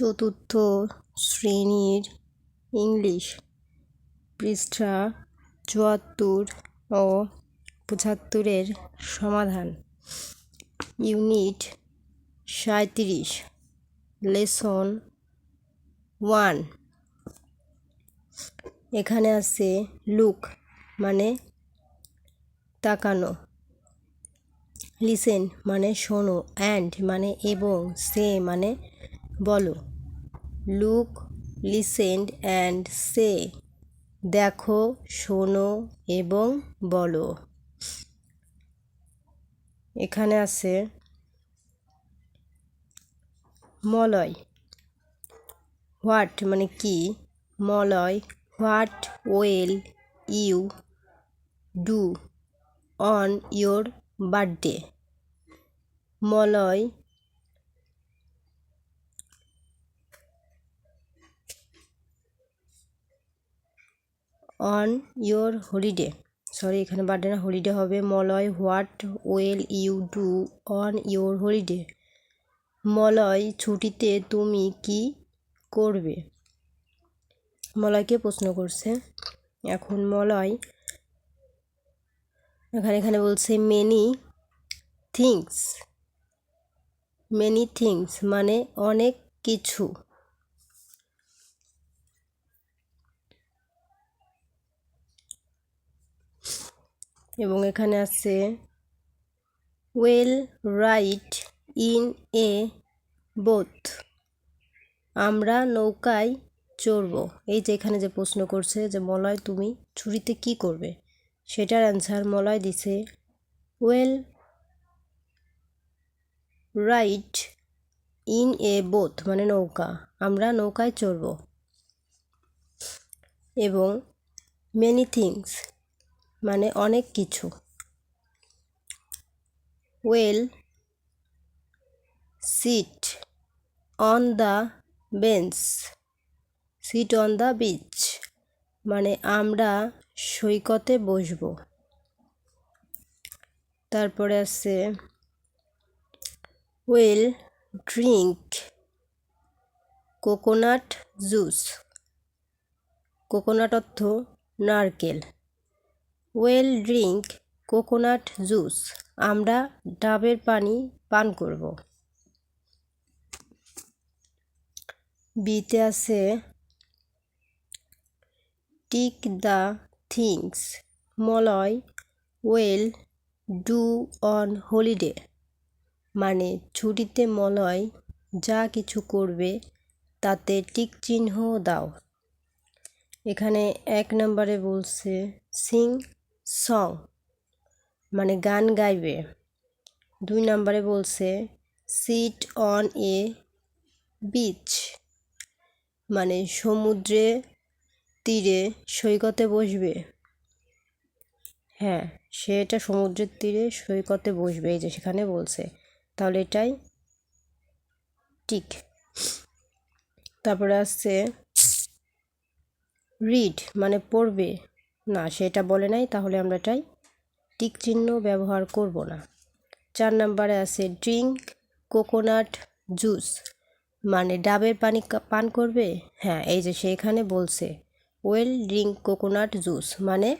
চতুর্থ শ্রেণির ইংলিশ পৃষ্ঠা চুয়াত্তর ও পঁচাত্তরের সমাধান। ইউনিট সাঁইত্রিশ, লেসন ওয়ান। এখানে আছে লুক মানে তাকানো। লিসেন মানে শোনো। অ্যান্ড মানে এবং, সে মানে বলো। লুক লিসেন্ড অ্যান্ড সে দেখো, শোনো এবং বলো। এখানে আছে মলয়। হোয়াট মানে কি? Malay what will you do on your birthday Malay on your holiday sorry এখানে বার্থডে না হলিডে হবে Malay what will you do on your holiday Malay, ছুটিতে তুমি কি করবে? মলয়কে প্রশ্ন করছে। এখন মলয়, এখানে এখানে বলছে মেনি থিংস মেনি থিংস মানে অনেক কিছু। এবং এখানে আছে will ride in a boat আমরা নৌকায় চড়ব। এই যে এখানে যে প্রশ্ন করছে যে, মলয়, তুমি ছুরিতে কি করবে? সেটার অ্যান্সার মলয় দিছে will ride in a boat মানে নৌকা। আমরা নৌকায় চড়ব। এবং মেনি থিংস মানে অনেক কিছু। Will sit on the bench sit on the beach মানে আমরা সৈকতে বসব। তারপরে আছে will drink coconut juice coconut অর্থ নারকেল। Will drink coconut juice. আমরা ডাবের পানি পান করব। বিতে আছে tick the things. Malay will do on holiday. মানে ছুটিতে মলয় যা কিছু করবে তাতে টিক চিহ্ন দাও। এখানে এক নম্বরে বলছে সিং সং মানে গান গাইবে। দুই নম্বরে বলছে সিট অন এ বিচ মানে সমুদ্রে তীরে সৈকতে বসবে। হ্যাঁ সে এটা সমুদ্রের তীরে সৈকতে বসবে, এই যে সেখানে বলছে। তাহলে এটাই ঠিক। তারপরে আসছে রিড মানে পড়বে। না, সেটা বলে নাই, তাহলে আমরা এটাই টিক চিহ্ন ব্যবহার করব না। চার নম্বরে আছে ড্রিঙ্ক কোকোনাট, জুস। মানে ডাবের পানি পান করবে? হ্যাঁ এই যে সেখানে বলছে, ওয়েল ড্রিঙ্ক কোকোনাট জুস মানে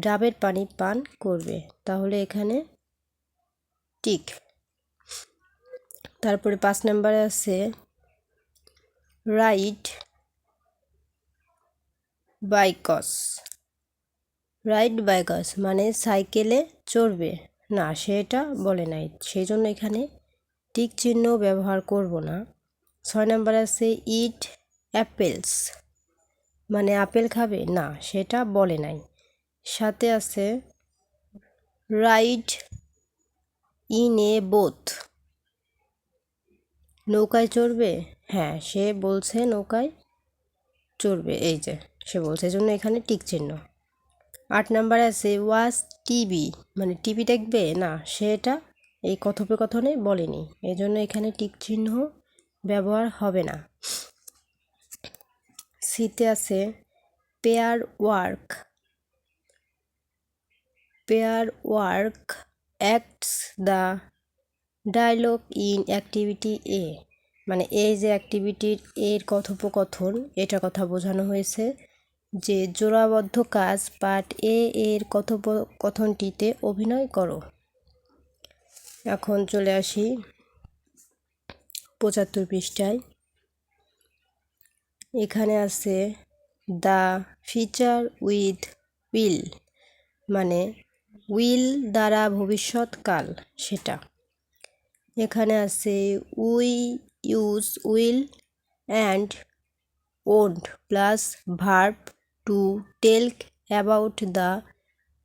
ডাবের পানি পান করবে। তাহলে এখানে টিক। তারপরে পাঁচ নম্বরে আছে রাইড বাইকস। রাইড বাইকস মানে সাইকেলে চড়বে। না সেটা বলে নাই। সেই জন্য এখানে টিক চিহ্ন ব্যবহার করব না। ছয় নম্বর আছে, ইট অ্যাপেলস। মানে আপেল খাবে? না, সেটা বলে নাই। সাথে আছে, রাইড ইন এ বোথ নৌকায় চড়বে? হ্যাঁ সে বলছে নৌকায় চড়বে। এই যে, সে বলছে। জন্য এখানে টিক চিহ্ন। আট নাম্বারে আছে ওয়াচ টিভি মানে টিভি দেখবে? না সেটা এই কথোপকথনে বলেনি। এই জন্য এখানে টিক চিহ্ন ব্যবহার হবে না। সিতে আছে pair work pair work acts the dialogue in activity A মানে এই যে অ্যাক্টিভিটির এর কথোপকথন, এটা কথা বোঝানো হয়েছে। যে জোড়াবদ্ধ কাজ পার্ট এ এর কথোপকথনটিতে অভিনয় করো। এখন চলে আসি পঁচাত্তর পৃষ্ঠায়। এখানে আছে দ্য ফিচার উইথ উইল মানে উইল দ্বারা ভবিষ্যৎকাল সেটা। এখানে আছে we use will and won't plus verb to tell about the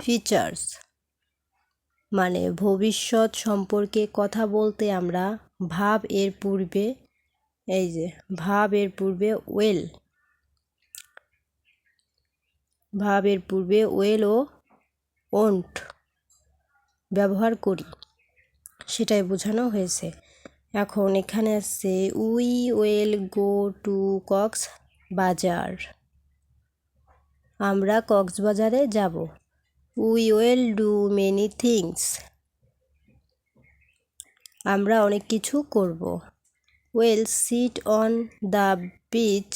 futures মানে ভবিষ্যৎ সম্পর্কে কথা বলতে আমরা ভাব এর পূর্বে, এই যে ভাব এর পূর্বে ওয়েল ভাবের পূর্বে ওয়েল ও ওন্ট ব্যবহার করি। সেটাই বোঝানো হয়েছে। এখন এখানে আছে we will go to Cox's Bazar আমরা কক্সবাজারে যাব। We will do many things আমরা অনেক কিছু করব। Will sit on the beach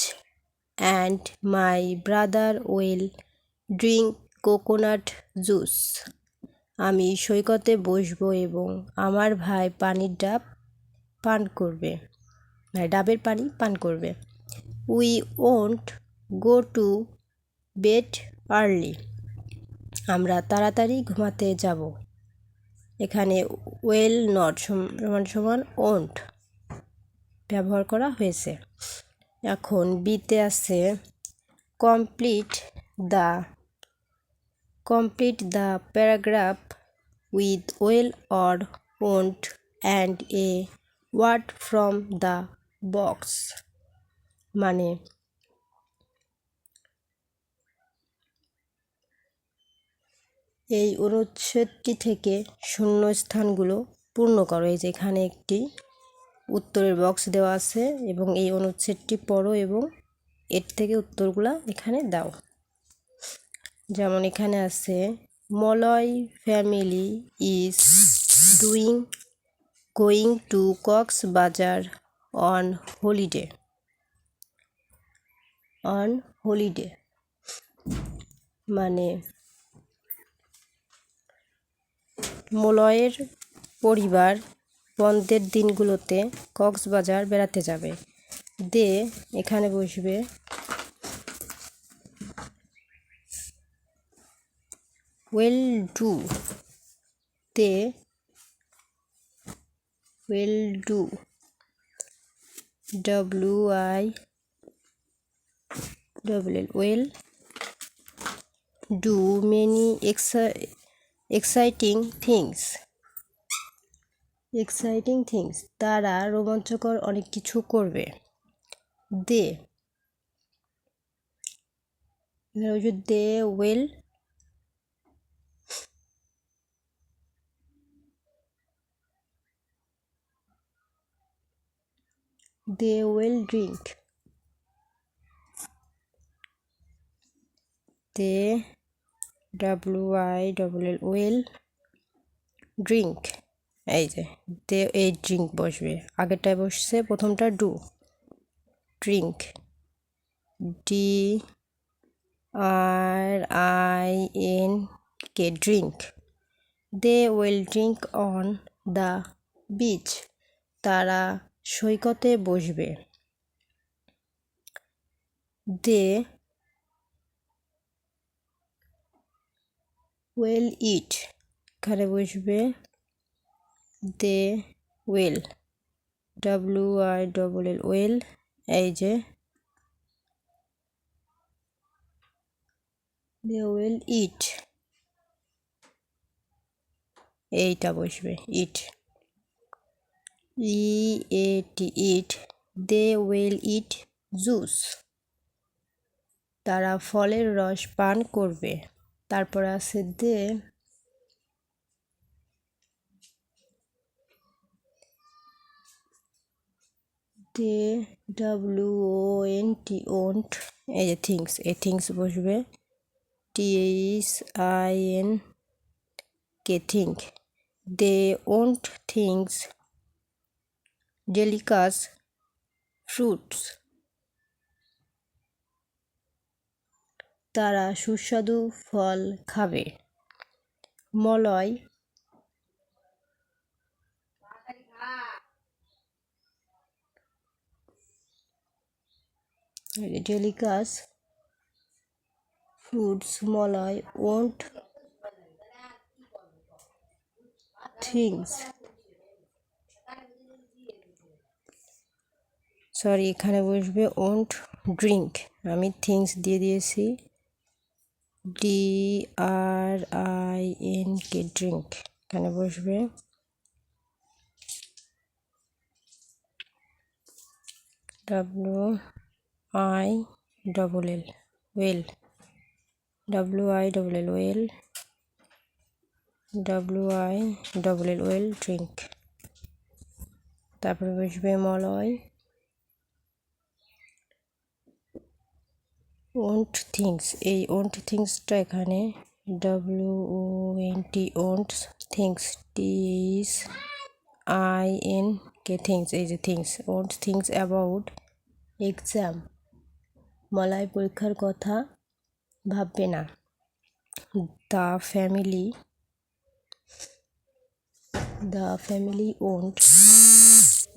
and my brother will drink coconut juice আমি সৈকতে বসবো এবং আমার ভাই পানির ডাব পান করবে। মানে ডাবের পানি পান করবে। We won't go to bed early. আমরা তাড়াতাড়ি ঘুমাতে যাব। এখানে ওয়েল নট সমান সমান ওন্ট ব্যবহার করা হয়েছে। এখন বিতে আছে complete the complete the paragraph with will or won't and a word from the box. মানে এই অনুচ্ছেদটি থেকে শূন্যস্থানগুলো পূর্ণ করো। এই যে এখানে একটি উত্তরের বক্স দেওয়া আছে এবং এই অনুচ্ছেদটি পড়ো এবং এর থেকে উত্তরগুলা এখানে দাও। যেমন এখানে আছে Malay family is doing going to Cox's Bazar on holiday on holiday মানে মলয়ের পরিবার বন্ধের দিনগুলোতে কক্সবাজার বেড়াতে যাবে। দে এখানে বসবে। Will do. They will do. W I double L. Will do. Many exciting things exciting things তারা রোমাঞ্চকর অনেক কিছু করবে। They they will they will drink. They W I double L will drink এই যে দে এই ড্রিঙ্ক বসবে। আগেরটায় বসছে, প্রথমটা do drink D R I N K drink they will drink on the beach তারা সৈকতে বসবে। দে ওয়েল ইট এখানে বসবে they will W I double L will এই যে দে ওয়েল ইট এইটা বসবে ইট ই এ টি ইট দে ওয়েল ইট জুস তারা ফলের রস পান করবে। তারপর আছে they. They, W O N T, won't. এই যে থিংস, এই থিংস বসবে। T H I N K think they, won't things. Delicious fruits. তারা সুস্বাদু ফল খাবে। Malay. Delicious fruits Malay won't things sorry এখানে বসবে ওন্ট ড্রিঙ্ক আমি থিংস দিয়ে দিয়েছি। D R I N K drink এখানে বসবে। W I double L will W I double L will W I double L will drink তারপরে বসবে Malay. Won't things এই ওন্ট থিংসটা এখানে W O N T won't things T S I N K things এই যে things won't things about exam Malay পরীক্ষার কথা ভাববে না। The family the family won't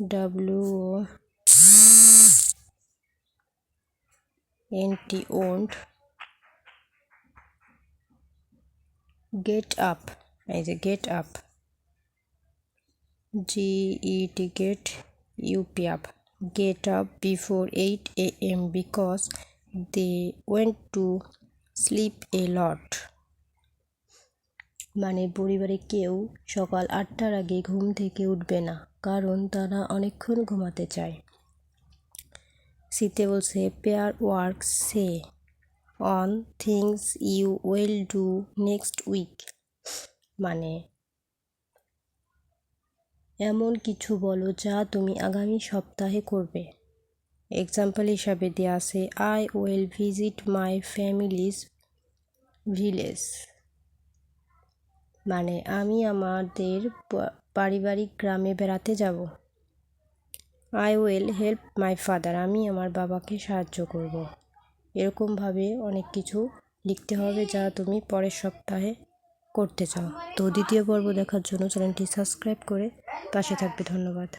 W NT won't get up এই যে get up G E T get UP up get up before eight A M because they went to sleep a lot মানে পরিবারে কেউ সকাল আটটার আগে ঘুম থেকে উঠবে না, কারণ তারা অনেকক্ষণ ঘুমাতে চায়। শীতে বলছে pair work say on things you will do next week মানে এমন কিছু বলো যা তুমি আগামী সপ্তাহে করবে। এক্সাম্পল হিসাবে দেওয়া আছে I will visit my family's village মানে আমি আমাদের পারিবারিক গ্রামে বেড়াতে যাব। I will help my father আমি আমার বাবাকে সাহায্য করব। এরকমভাবে অনেক কিছু লিখতে হবে যা তুমি পরের সপ্তাহে করতে চাও। তো দ্বিতীয় পর্ব দেখার জন্য চ্যানেলটি সাবস্ক্রাইব করে পাশে থাকবে। ধন্যবাদ।